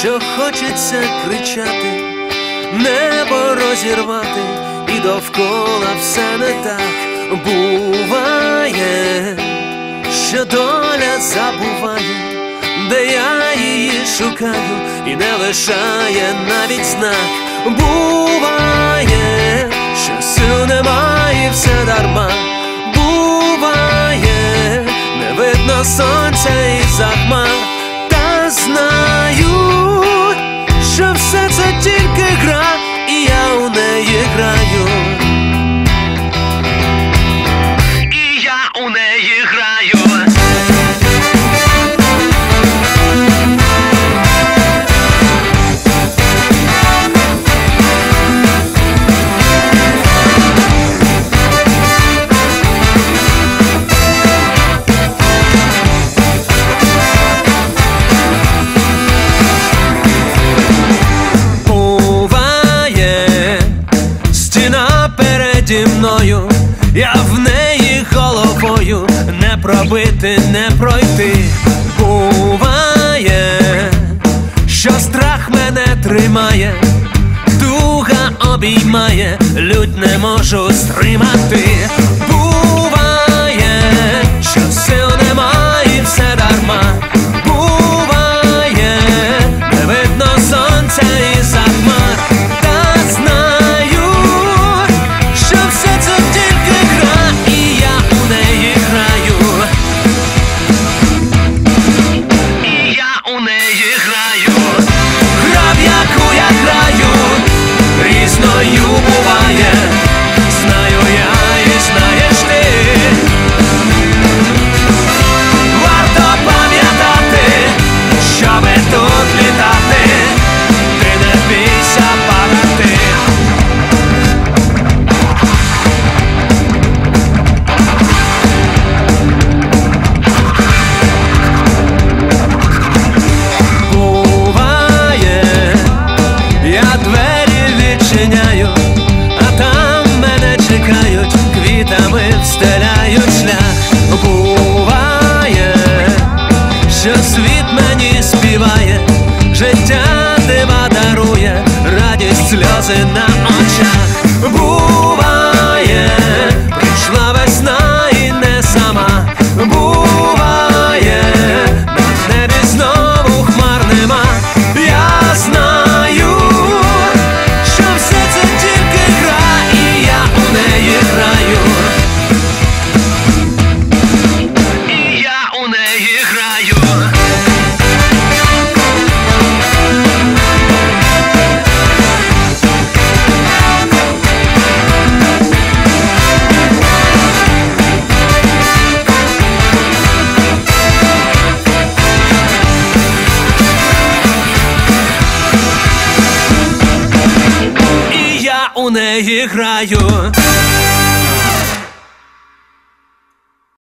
що хочеться кричати, небо розірвати, і довкола все не так буває, що доля забуває, де я її шукаю, і не лишає навіть знак буває. наді мною, я в неї головою не пробити, не пройти. Буває, що страх мене тримає, дуга обіймає, людь не можу стримати. Yeah. and I у неї граю.